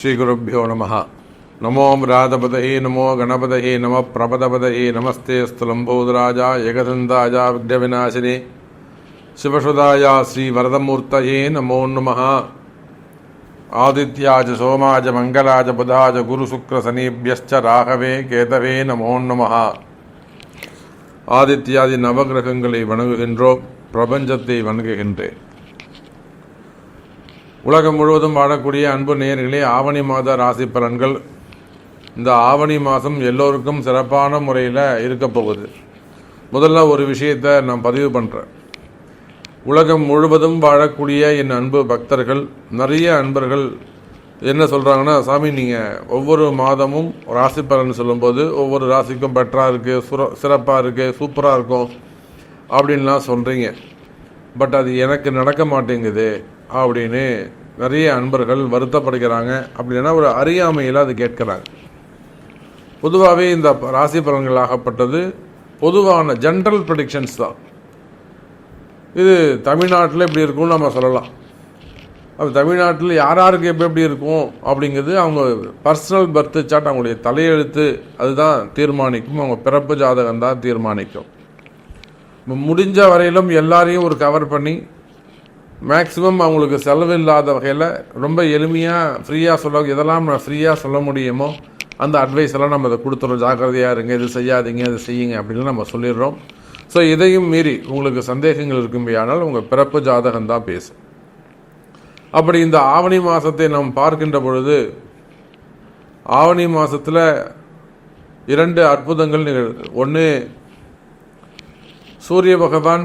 ஸ்ரீகுருப்போ நம நமோ ராதபதயே நமோ கணபதயே நம பிரபதபதயே நமஸ்தே ஸ்தலம்போதராஜா ஏகதந்தாஜா விக்னவிநாசினே சிவசுதாயா ஸ்ரீ வரதமூர்த்தயே நமோ நம ஆதித்யாஜ சோமாஜ மங்களாஜ புதாஜ குருசுக்ரசனீபியஸ்ச ராகவே கேதவே நமோ நம ஆதித்யாதி நவகிரகங்களை வணங்குகின்றோம் பிரபஞ்சத்தை வணங்குகின்றேன். உலகம் முழுவதும் வாழக்கூடிய அன்பு நேர்களே ஆவணி மாத ராசி பலன்கள் இந்த ஆவணி மாதம் எல்லோருக்கும் சிறப்பான முறையில் இருக்க போகுது. முதல்ல ஒரு விஷயத்தை நான் பதிவு பண்ணுறேன் உலகம் முழுவதும் வாழக்கூடிய என் அன்பு பக்தர்கள் நிறைய அன்பர்கள் என்ன சொல்கிறாங்கன்னா சாமி நீங்கள் ஒவ்வொரு மாதமும் ராசி பலன் சொல்லும்போது ஒவ்வொரு ராசிக்கும் பெட்டராக இருக்குது சுர சிறப்பாக இருக்குது சூப்பராக இருக்கும் அப்படின்லாம் சொல்கிறீங்க பட் அது எனக்கு நடக்க மாட்டேங்குது. அப்படின்னு நிறைய அன்பர்கள் வருத்தப்படுகிறாங்க. அப்படின்னா ஒரு அறியாமையில் அது கேட்குறாங்க. பொதுவாகவே இந்த ராசி பலன்கள் ஆகப்பட்டது பொதுவான ஜென்ரல் ப்ரெடிக்ஷன்ஸ் தான். இது தமிழ்நாட்டில் இப்படி இருக்கும்னு நம்ம சொல்லலாம். அது தமிழ்நாட்டில் யார் யாருக்கு எப்படி எப்படி இருக்கும் அப்படிங்கிறது அவங்க பர்சனல் பர்த் சார்ட் அவங்களுடைய தலையெழுத்து அதுதான் தீர்மானிக்கும். அவங்க பிறப்பு ஜாதகம் தான் தீர்மானிக்கும். முடிஞ்ச வரையிலும் எல்லாரையும் ஒரு கவர் பண்ணி மேக்ஸிமம் அவங்களுக்கு செலவு இல்லாத வகையில் ரொம்ப எளிமையாக ஃப்ரீயாக சொல்ல எதெல்லாம் நம்ம ஃப்ரீயாக சொல்ல முடியுமோ அந்த அட்வைஸ் எல்லாம் நம்ம அதை கொடுத்துறோம். ஜாக்கிரதையாக இருங்க இது செய்யாதீங்க இது செய்யுங்க அப்படின்னு நம்ம சொல்லிடுறோம். ஸோ இதையும் மீறி உங்களுக்கு சந்தேகங்கள் இருக்கும்படியானால் உங்கள் பிறப்பு ஜாதகம் தான் பேசும். அப்படி இந்த ஆவணி மாதத்தை நாம் பார்க்கின்ற பொழுது ஆவணி மாதத்தில் இரண்டு அற்புதங்கள் நிகழ்து ஒன்று சூரிய பகவான்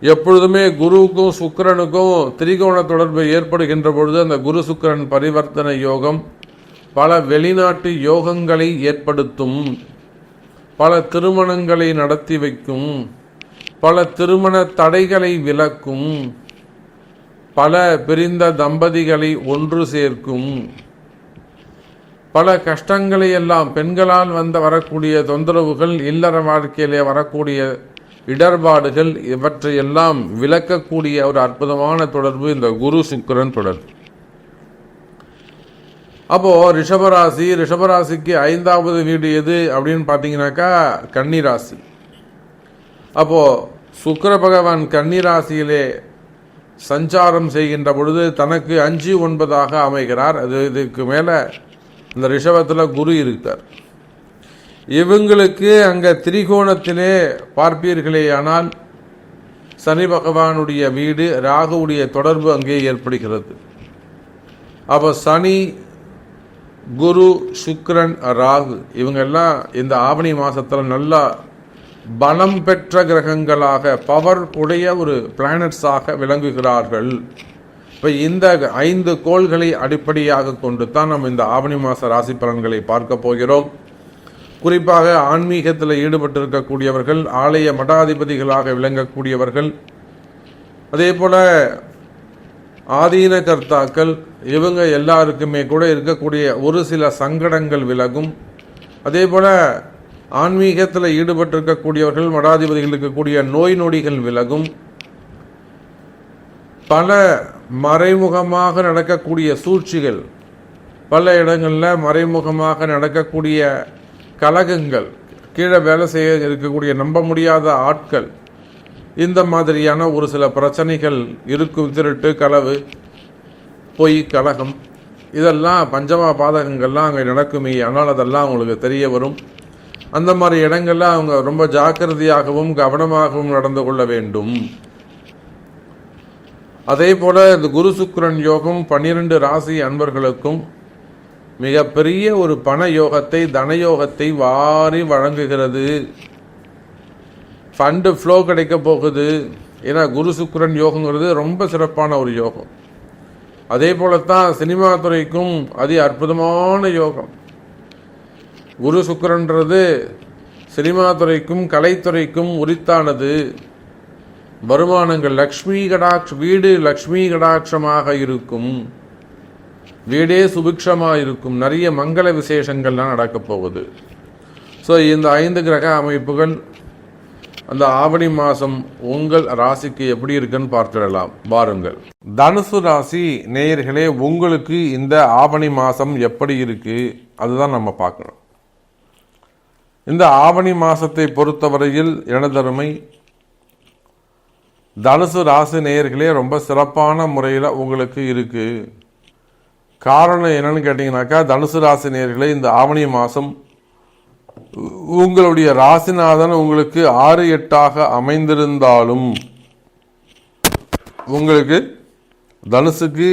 எப்பொழுதுமே குருவுக்கும் சுக்கிரனுக்கும் திரிகோண தொடர்பு ஏற்படுகின்ற பொழுது அந்த குரு சுக்கரன் பரிவர்த்தனை யோகம் பல வெளிநாட்டு யோகங்களை ஏற்படுத்தும். பல திருமணங்களை நடத்தி வைக்கும். பல திருமண தடைகளை விலக்கும். பல பிரிந்த தம்பதிகளை ஒன்று சேர்க்கும். பல கஷ்டங்களை எல்லாம் பெண்களால் வந்த வரக்கூடிய தொந்தரவுகள் இல்லற வாழ்க்கையிலே வரக்கூடிய இடர்பாடுகள் இவற்றையெல்லாம் விளக்கக்கூடிய ஒரு அற்புதமான தொடர்பு இந்த குரு சுக்கிரன் தொடர்பு அப்போ ரிஷபராசி ரிஷபராசிக்கு ஐந்தாவது வீடு எது அப்படின்னு பார்த்தீங்கன்னாக்கா கன்னிராசி. அப்போ சுக்கர பகவான் கன்னிராசியிலே சஞ்சாரம் செய்கின்ற பொழுது தனக்கு அஞ்சு ஒன்பதாக அமைகிறார். அது இதுக்கு மேலே இந்த ரிஷபத்தில் குரு இருக்கார். இவங்களுக்கு அங்கே திரிகோணத்திலே பார்ப்பீர்களே ஆனால் சனி பகவானுடைய வீடு ராகுவுடைய தொடர்பு அங்கே ஏற்படுகிறது. அப்போ சனி குரு சுக்ரன் ராகு இவங்கெல்லாம் இந்த ஆவணி மாதத்தில் நல்லா பலம் பெற்ற கிரகங்களாக பவர் உடைய ஒரு பிளானட்ஸாக விளங்குகிறார்கள். இப்போ இந்த ஐந்து கோள்களை அடிப்படையாக கொண்டு தான் நம்ம இந்த ஆவணி மாத ராசி பலன்களை பார்க்க போகிறோம். குறிப்பாக ஆன்மீகத்தில் ஈடுபட்டிருக்கக்கூடியவர்கள் ஆலய மடாதிபதிகளாக விளங்கக்கூடியவர்கள் அதே போல ஆதீன கர்த்தாக்கள் இவங்க எல்லாருக்குமே கூட இருக்கக்கூடிய ஒரு சில சங்கடங்கள் விலகும். அதே போல ஆன்மீகத்தில் ஈடுபட்டிருக்கக்கூடியவர்கள் மடாதிபதிகள் இருக்கக்கூடிய நோய் நொடிகள் விலகும். பல மறைமுகமாக நடக்கக்கூடிய சூழ்ச்சிகள் பல இடங்களில் மறைமுகமாக நடக்கக்கூடிய கலகங்கள் கீழே வேலை செய்ய இருக்கக்கூடிய நம்ப முடியாத ஆட்கள் இந்த மாதிரியான ஒரு சில பிரச்சனைகள் இருக்கும் திருட்டு களவு பொய் கலகம் இதெல்லாம் பஞ்சமா பாதகங்கள்லாம் அங்கே நடக்குமே ஆனால் அதெல்லாம் அவங்களுக்கு தெரிய வரும். அந்த மாதிரி இடங்கள்ல அவங்க ரொம்ப ஜாக்கிரதையாகவும் கவனமாகவும் நடந்து கொள்ள வேண்டும். அதே போல இந்த குரு சுக்கரன் யோகம் பன்னிரண்டு ராசி அன்பர்களுக்கும் மிகப்பெரிய ஒரு பண யோகத்தை தன யோகத்தை வாரி வழங்குகிறது. ஃபண்டு ஃப்ளோ கிடைக்க போகுது. ஏன்னா குரு சுக்கரன் யோகங்கிறது ரொம்ப சிறப்பான ஒரு யோகம். அதே போலத்தான் சினிமா துறைக்கும் அதி அற்புதமான யோகம். குரு சுக்கிரன்றது சினிமா துறைக்கும் கலைத்துறைக்கும் உரித்தானது. வருமானங்கள் லக்ஷ்மி கடாட்ச வீடு லக்ஷ்மி கடாட்சமாக இருக்கும். வீடே சுபிக்ஷமாக இருக்கும் நிறைய மங்கள விசேஷங்கள்லாம் நடக்கப் போகுது. ஸோ இந்த ஐந்து கிரக அமைப்புகள் அந்த ஆவணி மாதம் உங்கள் ராசிக்கு எப்படி இருக்குன்னு பார்த்துடலாம். பாருங்கள். தனுசு ராசி நேயர்களே உங்களுக்கு இந்த ஆவணி மாதம் எப்படி இருக்கு? அதுதான் நம்ம பார்க்கணும். இந்த ஆவணி மாதத்தை பொறுத்தவரையில் எனதருமை தனுசு ராசி நேயர்களே ரொம்ப சிறப்பான முறையில் உங்களுக்கு இருக்குது காரணம் என்னன்னு கேட்டிங்கனாக்கா தனுசு ராசி நேர்களை இந்த ஆவணி மாதம் உங்களுடைய ராசிநாதன் உங்களுக்கு ஆறு எட்டாக அமைந்திருந்தாலும் உங்களுக்கு தனுசுக்கு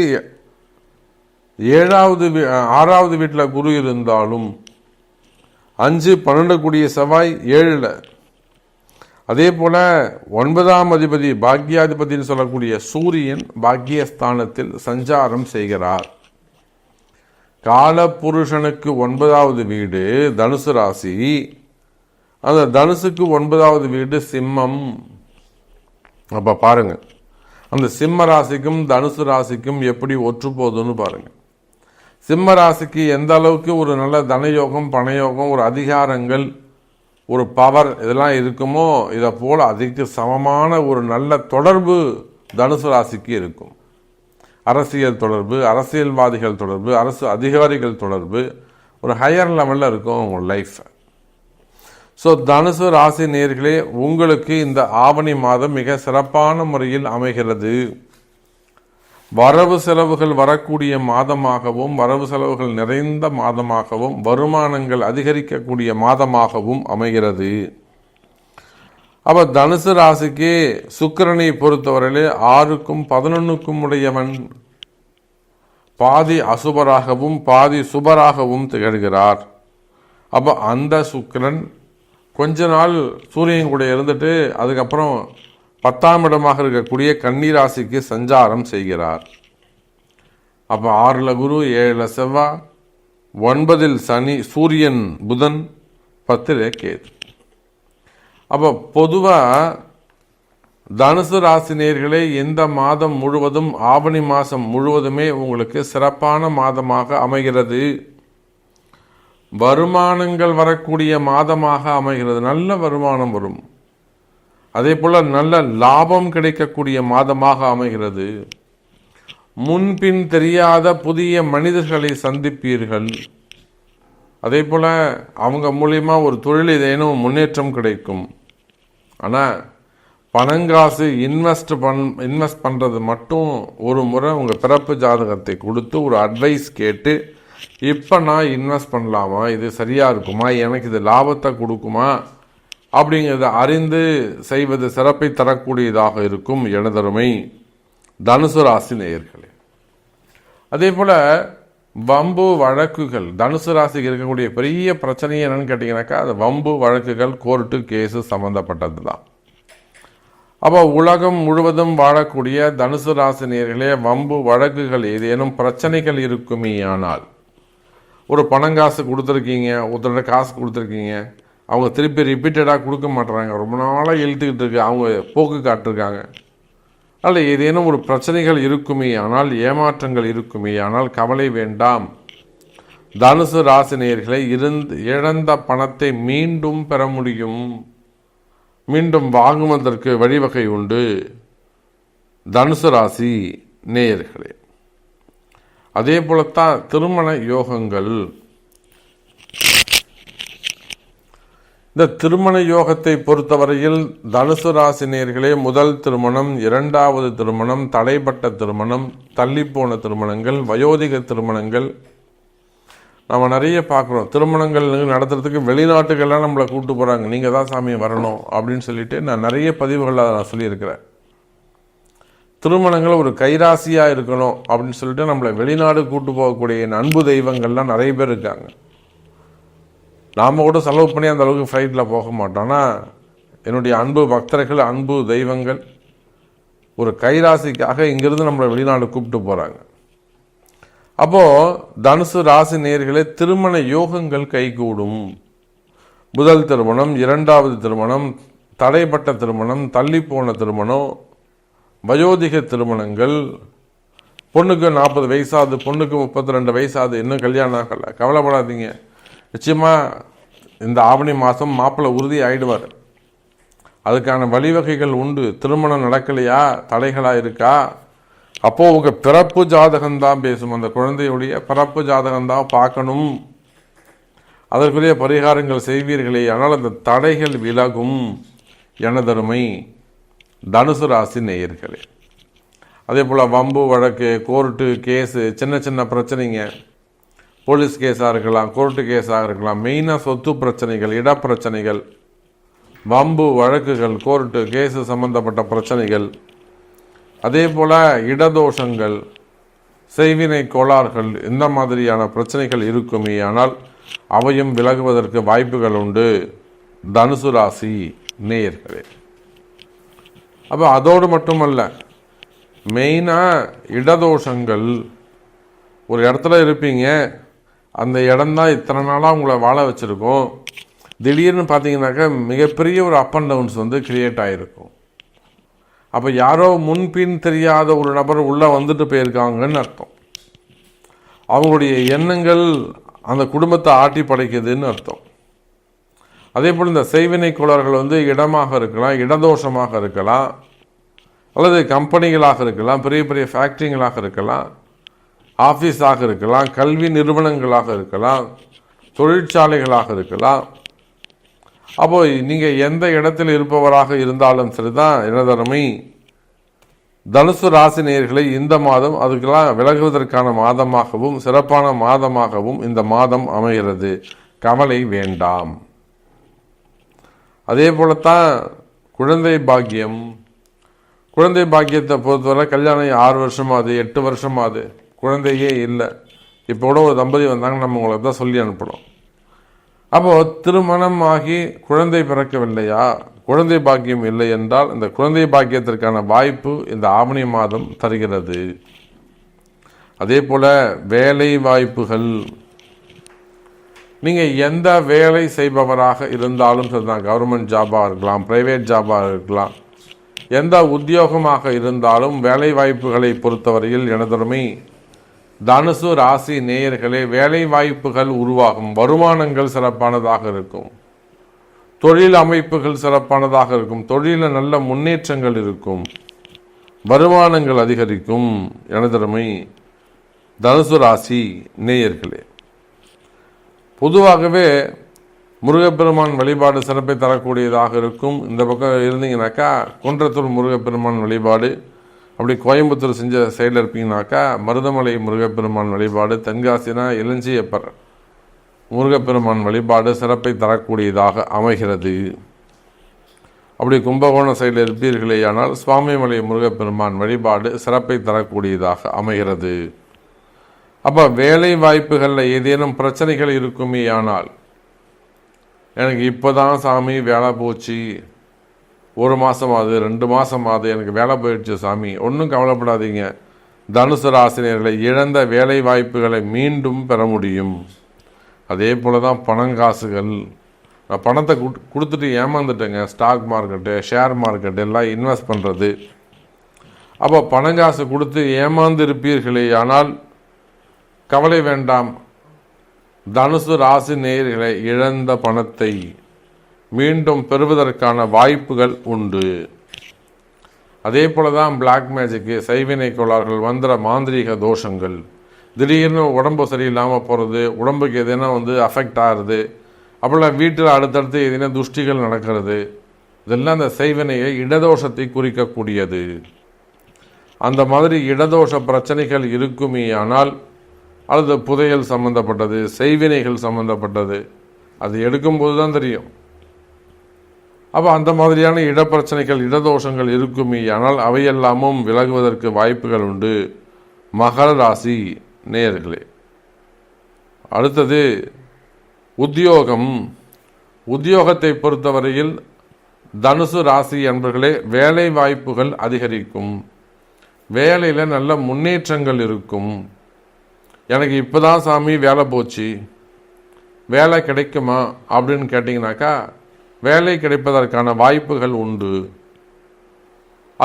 ஏழாவது வீ- ஆறாவது வீட்டில் குரு இருந்தாலும் அஞ்சு பன்னெண்டு கூடிய செவ்வாய் ஏழில். அதே போல ஒன்பதாம் அதிபதி பாக்யாதிபதினு சொல்லக்கூடிய சூரியன் பாக்யஸ்தானத்தில் சஞ்சாரம் செய்கிறார். காலபுருஷனுக்கு ஒன்பதாவது வீடு தனுசு ராசி. அந்த தனுசுக்கு ஒன்பதாவது வீடு சிம்மம். அப்ப பாருங்க. அந்த சிம்ம ராசிக்கும் தனுசு ராசிக்கும் எப்படி ஒற்று போகுதுன்னு பாருங்க. சிம்ம ராசிக்கு எந்த அளவுக்கு ஒரு நல்ல தனயோகம் பணயோகம் ஒரு அதிகாரங்கள் ஒரு பவர் இதெல்லாம் இருக்குமோ இதை போல் அதுக்கு சமமான ஒரு நல்ல தொடர்பு தனுசு ராசிக்கு இருக்கும். அரசியல் தொடர்பு அரசியல்வாதிகள் தொடர்பு அரசு அதிகாரிகள் தொடர்பு ஒரு ஹையர் லெவலில் இருக்கும் உங்கள் லைஃப் ஸோ தனுசு ராசி நேர்களே உங்களுக்கு இந்த ஆவணி மாதம் மிக சிறப்பான முறையில் அமைகிறது. வரவு செலவுகள் வரக்கூடிய மாதமாகவும் வரவு செலவுகள் நிறைந்த மாதமாகவும் வருமானங்கள் அதிகரிக்கக்கூடிய மாதமாகவும் அமைகிறது. அப்போ தனுசு ராசிக்கு சுக்கரனை பொறுத்தவரையிலே ஆறுக்கும் பதினொன்னுக்கும் உடையவன் பாதி அசுபராகவும் பாதி சுபராகவும் திகழ்கிறார். அப்போ அந்த சுக்கரன் கொஞ்ச நாள் சூரியன் கூட இருந்துட்டு அதுக்கப்புறம் பத்தாம் இடமாக இருக்கக்கூடிய கன்னி ராசிக்கு சஞ்சாரம் செய்கிறார். அப்போ ஆறில் குரு ஏழில் செவ்வாய் ஒன்பதில் சனி சூரியன் புதன் பத்திலே கேது. அப்போ பொதுவாக தனுசு ராசினியர்களே இந்த மாதம் முழுவதும் ஆவணி மாதம் முழுவதுமே உங்களுக்கு சிறப்பான மாதமாக அமைகிறது. வருமானங்கள் வரக்கூடிய மாதமாக அமைகிறது. நல்ல வருமானம் வரும். அதே போல் நல்ல லாபம் கிடைக்கக்கூடிய மாதமாக அமைகிறது. முன்பின் தெரியாத புதிய மனிதர்களை சந்திப்பீர்கள். அதே போல் அவங்க மூலியமாக ஒரு தொழில் ஏதேனும் முன்னேற்றம் கிடைக்கும். ஆனால் பணங்காசு இன்வெஸ்ட் பண் இன்வெஸ்ட் பண்ணுறது மட்டும் ஒரு முறை உங்கள் பிறப்பு ஜாதகத்தை கொடுத்து ஒரு அட்வைஸ் கேட்டு இப்போ நான் இன்வெஸ்ட் பண்ணலாமா? இது சரியாக இருக்குமா? எனக்கு இது லாபத்தை கொடுக்குமா? அப்படிங்கிறத அறிந்து செய்வது சிறப்பை தரக்கூடியதாக இருக்கும் எனதருமை தனுசு ராசி நேயர்களே. அதே போல் வம்பு வழக்குகள். தனுசு ராசிக்கு இருக்கக்கூடிய பெரிய பிரச்சனை என்னன்னு கேட்டிங்கனாக்கா அது வம்பு வழக்குகள் கோர்ட்டு கேஸு சம்மந்தப்பட்டது தான் அப்போ உலகம் முழுவதும் வாழக்கூடிய தனுசு ராசினியர்களே வம்பு வழக்குகள் ஏதேனும் பிரச்சனைகள் இருக்குமே ஆனால் ஒரு பணங்காசு கொடுத்துருக்கீங்க ஒருத்தரோட காசு கொடுத்துருக்கீங்க அவங்க திருப்பி ரிப்பீட்டடாக கொடுக்க மாட்டுறாங்க. ரொம்ப நாளாக இழுத்துக்கிட்டு இருக்கு அவங்க போக்கு காட்டிருக்காங்க. அல்ல ஏதேனும் ஒரு பிரச்சனைகள் இருக்குமே ஆனால் ஏமாற்றங்கள் இருக்குமே ஆனால் கவலை வேண்டாம். தனுசு ராசினியர்களை இருந்து இழந்த பணத்தை மீண்டும் பெற முடியும். மீண்டும் வாங்குவதற்கு வழிவகை உண்டு. தனுசு ராசி நேயர்களே அதே போலத்தான் திருமண யோகங்கள். இந்த திருமண யோகத்தை பொறுத்தவரையில் தனுசு ராசினியர்களே முதல் திருமணம் இரண்டாவது திருமணம் தடைப்பட்ட திருமணம் தள்ளிப்போன திருமணங்கள் வயோதிக திருமணங்கள். நம்ம நிறைய பார்க்குறோம். திருமணங்கள் நடத்துறதுக்கு வெளிநாட்டுக்கெல்லாம் நம்மளை கூப்பிட்டு போகிறாங்க நீங்கள் தான் சாமி வரணும் அப்படின்னு சொல்லிட்டு நான் நிறைய பதிவுகளில் அதை நான் சொல்லியிருக்கிறேன். திருமணங்கள் ஒரு கைராசியாக இருக்கணும் அப்படின்னு சொல்லிட்டு நம்மளை வெளிநாடு கூட்டு போகக்கூடிய அன்பு தெய்வங்கள்லாம் நிறைய பேர் இருக்காங்க. நாம் கூட செலவு பண்ணி அந்த அளவுக்கு ஃப்ளைட்டில் போக மாட்டோம். ஆனால் என்னுடைய அன்பு பக்தர்கள் அன்பு தெய்வங்கள் ஒரு கைராசிக்காக இங்கிருந்து நம்மளை வெளிநாடு கூப்பிட்டு போகிறாங்க அப்போது தனுசு ராசி நேர்களே திருமண யோகங்கள் கைகூடும். முதல் திருமணம் இரண்டாவது திருமணம் தடைப்பட்ட திருமணம் தள்ளிப்போன திருமணம் வயோதிக திருமணங்கள் பொண்ணுக்கு நாற்பது வயசாகுது பொண்ணுக்கு முப்பத்தி ரெண்டு வயசாகுது இன்னும் கல்யாணம் ஆகலை. கவலைப்படாதீங்க. நிச்சயமாக இந்த ஆவணி மாதம் மாப்பிள்ளை உறுதி ஆயிடுவார். அதுக்கான வழிவகைகள் உண்டு. திருமணம் நடக்கலையா? தடைகளாக இருக்கா? அப்போது உங்கள் பிறப்பு ஜாதகம்தான் பேசும். அந்த குழந்தையுடைய பிறப்பு ஜாதகம்தான் பார்க்கணும். அதற்குரிய பரிகாரங்கள் செய்வீர்களே. ஆனால் அந்த தடைகள் விலகும். எனதருமை தனுசு ராசி நேயர்களே. அதே போல் வம்பு வழக்கு கோர்ட்டு கேஸு சின்ன சின்ன பிரச்சனைங்க. போலீஸ் கேஸாக இருக்கலாம் கோர்ட்டு கேஸாக இருக்கலாம் மெயினாக சொத்து பிரச்சனைகள் இடப்பிரச்சனைகள் வம்பு வழக்குகள் கோர்ட்டு கேஸு சம்பந்தப்பட்ட பிரச்சனைகள் அதே போல் இடதோஷங்கள் செய்வினை கோளாறுகள் இந்த மாதிரியான பிரச்சனைகள் இருக்குமே. ஆனால் அவையும் விலகுவதற்கு வாய்ப்புகள் உண்டு. தனுசு ராசி நேயர்களே. அப்போ அதோடு மட்டுமல்ல மெயினாக இடதோஷங்கள். ஒரு இடத்துல இருப்பீங்க அந்த இடம்தான் இத்தனை நாளாக உங்களை வாழ வச்சுருக்கோம். திடீர்னு பார்த்தீங்கன்னாக்கா மிகப்பெரிய ஒரு அப் அண்ட் டவுன்ஸ் வந்து க்ரியேட் ஆகிருக்கும் அப்போ யாரோ முன்பின் தெரியாத ஒரு நபர் உள்ளே வந்துட்டு போயிருக்காங்கன்னு அர்த்தம். அவங்களுடைய எண்ணங்கள் அந்த குடும்பத்தை ஆட்டி படைக்குதுன்னு அர்த்தம். அதே போல் இந்த செய்வினை கோளர்கள் வந்து இடமாக இருக்கலாம் இடதோஷமாக இருக்கலாம் அல்லது கம்பெனிகளாக இருக்கலாம் பெரிய பெரிய ஃபேக்ட்ரிங்களாக இருக்கலாம். ஆஃபீஸாக இருக்கலாம் கல்வி நிறுவனங்களாக இருக்கலாம் தொழிற்சாலைகளாக இருக்கலாம். அப்போ நீங்கள் எந்த இடத்தில் இருப்பவராக இருந்தாலும் சரிதான் இனதரமை தனுசு ராசி நேர்களை இந்த மாதம் அதுக்கெல்லாம் விலகுவதற்கான மாதமாகவும் சிறப்பான மாதமாகவும் இந்த மாதம் அமைகிறது. கவலை வேண்டாம். அதே போலத்தான் குழந்தை பாக்கியம். குழந்தை பாக்கியத்தை பொறுத்தவரை கல்யாணம் ஆறு வருஷமாது எட்டு வருஷமாது குழந்தையே இல்லை. இப்போ கூட ஒரு தம்பதி வந்தாங்க நம்ம உங்களுக்கு தான் சொல்லி அனுப்பணும் அப்போது திருமணம் ஆகி குழந்தை பிறக்கவில்லையா? குழந்தை பாக்கியம் இல்லை என்றால் இந்த குழந்தை பாக்கியத்திற்கான வாய்ப்பு இந்த ஆவணி மாதம் தருகிறது. அதே போல் வேலை வாய்ப்புகள். நீங்கள் எந்த வேலை செய்பவராக இருந்தாலும் சரிதான் கவர்மெண்ட் ஜாபாக இருக்கலாம் ப்ரைவேட் ஜாபாக இருக்கலாம். எந்த உத்தியோகமாக இருந்தாலும் வேலை வாய்ப்புகளை பொறுத்தவரையில் எனதுமே தனுசு ராசி நேயர்களே வேலை வாய்ப்புகள் உருவாகும். வருமானங்கள் சிறப்பானதாக இருக்கும். தொழில் அமைப்புகள் சிறப்பானதாக இருக்கும். தொழிலில் நல்ல முன்னேற்றங்கள் இருக்கும். வருமானங்கள் அதிகரிக்கும். எனதருமை தனுசு ராசி நேயர்களே. பொதுவாகவே முருகப்பெருமான் வழிபாடு சிறப்பை தரக்கூடியதாக இருக்கும். இந்த பக்கம் இருந்தீங்கன்னாக்கா குன்றத்தூர் முருகப்பெருமான் வழிபாடு அப்படி கோயம்புத்தூர் செஞ்ச சைடில் இருப்பீங்கனாக்கா மருதமலை முருகப்பெருமான் வழிபாடு தென்காசினா இளஞ்சியப்பர் முருகப்பெருமான் வழிபாடு சிறப்பை தரக்கூடியதாக அமைகிறது. அப்படி கும்பகோணம் சைடில் இருப்பீர்களேயானால் சுவாமிமலை முருகப்பெருமான் வழிபாடு சிறப்பை தரக்கூடியதாக அமைகிறது. அப்போ வேலை வாய்ப்புகளில் ஏதேனும் பிரச்சனைகள் இருக்குமே ஆனால் எனக்கு இப்போ தான் சாமி வேலை போச்சு ஒரு மாதமாவது ரெண்டு மாதமாவது எனக்கு வேலை போயிடுச்சு சாமி. ஒன்றும் கவலைப்படாதீங்க. தனுசு ராசினியர்களை இழந்த வேலை வாய்ப்புகளை மீண்டும் பெற முடியும். அதே போல் தான் பணங்காசுகள் நான் பணத்தை கொடுத்துட்டு ஏமாந்துட்டேங்க. ஸ்டாக் மார்க்கெட்டு ஷேர் மார்க்கெட்டு எல்லாம் இன்வெஸ்ட் பண்ணுறது அப்போ பணங்காசு கொடுத்து ஏமாந்து இருப்பீர்களே ஆனால் கவலை வேண்டாம். தனுசு ராசி நேயர்களை இழந்த பணத்தை மீண்டும் பெறுவதற்கான வாய்ப்புகள் உண்டு. அதே போல தான் பிளாக் மேஜிக்கு சைவினை கோளாறுகள் வந்துற மாந்திரீக தோஷங்கள். திடீர்னு உடம்பு சரியில்லாமல் போகிறது உடம்புக்கு எதுனா வந்து அஃபெக்ட் ஆகிறது அப்படிலாம் வீட்டில் அடுத்தடுத்து எதுனா துஷ்டிகள் நடக்கிறது இதெல்லாம் அந்த செய்வினையை இடதோஷத்தை குறிக்கக்கூடியது. அந்த மாதிரி இடதோஷ பிரச்சனைகள் இருக்குமே ஆனால் அல்லது புதையல் சம்பந்தப்பட்டது செய்வினைகள் சம்பந்தப்பட்டது அது எடுக்கும்போது தான் தெரியும். அப்போ அந்த மாதிரியான இடப்பிரச்சனைகள் இடதோஷங்கள் இருக்குமே. ஆனால் அவையெல்லாமும் விலகுவதற்கு வாய்ப்புகள் உண்டு. மகர ராசி நேயர்களே அடுத்தது உத்தியோகம். உத்தியோகத்தை பொறுத்தவரையில் தனுசு ராசி என்பர்களே வேலை வாய்ப்புகள் அதிகரிக்கும். வேலையில் நல்ல முன்னேற்றங்கள் இருக்கும். எனக்கு இப்போதான் சாமி வேலை போச்சு. வேலை கிடைக்குமா அப்படின்னு கேட்டிங்கனாக்கா வேலை கிடைப்பதற்கான வாய்ப்புகள் உண்டு.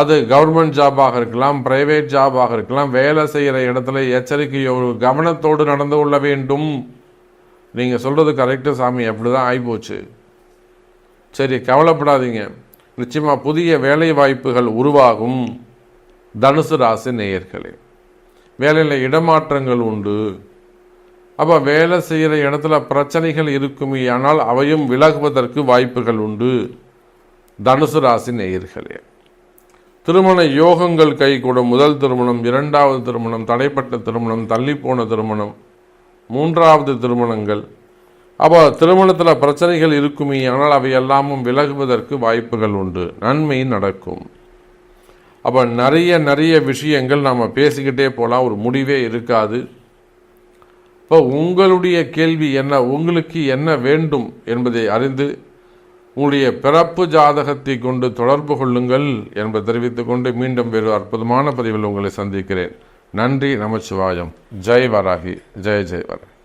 அது கவர்மெண்ட் ஜாபாக இருக்கலாம் பிரைவேட் ஜாபாக இருக்கலாம் வேலை செய்கிற இடத்துல எச்சரிக்கையோடு கவனத்தோடு நடந்து கொள்ள வேண்டும். நீங்கள் சொல்கிறது கரெக்டு சாமி அப்படி தான் ஆகிப்போச்சு சரி கவலைப்படாதீங்க. நிச்சயமாக புதிய வேலை வாய்ப்புகள் உருவாகும். தனுசு ராசி நேயர்களே வேலையில் இடமாற்றங்கள் உண்டு. அப்போ வேலை செய்கிற இடத்துல பிரச்சனைகள் இருக்குமே ஆனால் அவையும் விலகுவதற்கு வாய்ப்புகள் உண்டு. தனுசு ராசி நேயர்களே திருமண யோகங்கள் கைகூடும். முதல் திருமணம் இரண்டாவது திருமணம் தடைப்பட்ட திருமணம் தள்ளிப்போன திருமணம் மூன்றாவது திருமணங்கள். அப்போ திருமணத்தில் பிரச்சனைகள் இருக்குமே ஆனால் அவை எல்லாமும் விலகுவதற்கு வாய்ப்புகள் உண்டு. நன்மை நடக்கும். அப்போ நிறைய நிறைய விஷயங்கள் நாம் பேசிக்கிட்டே போகலாம் ஒரு முடிவே இருக்காது. இப்போ உங்களுடைய கேள்வி என்ன? உங்களுக்கு என்ன வேண்டும் என்பதை அறிந்து உங்களுடைய பிறப்பு ஜாதகத்தை கொண்டு தொடர்பு கொள்ளுங்கள் என்பதை தெரிவித்துக் கொண்டு மீண்டும் வேறு அற்புதமான பதிவில் உங்களை சந்திக்கிறேன். நன்றி நமச்சிவாயம். ஜெய் வராகி. ஜெய் ஜெய் வராகி.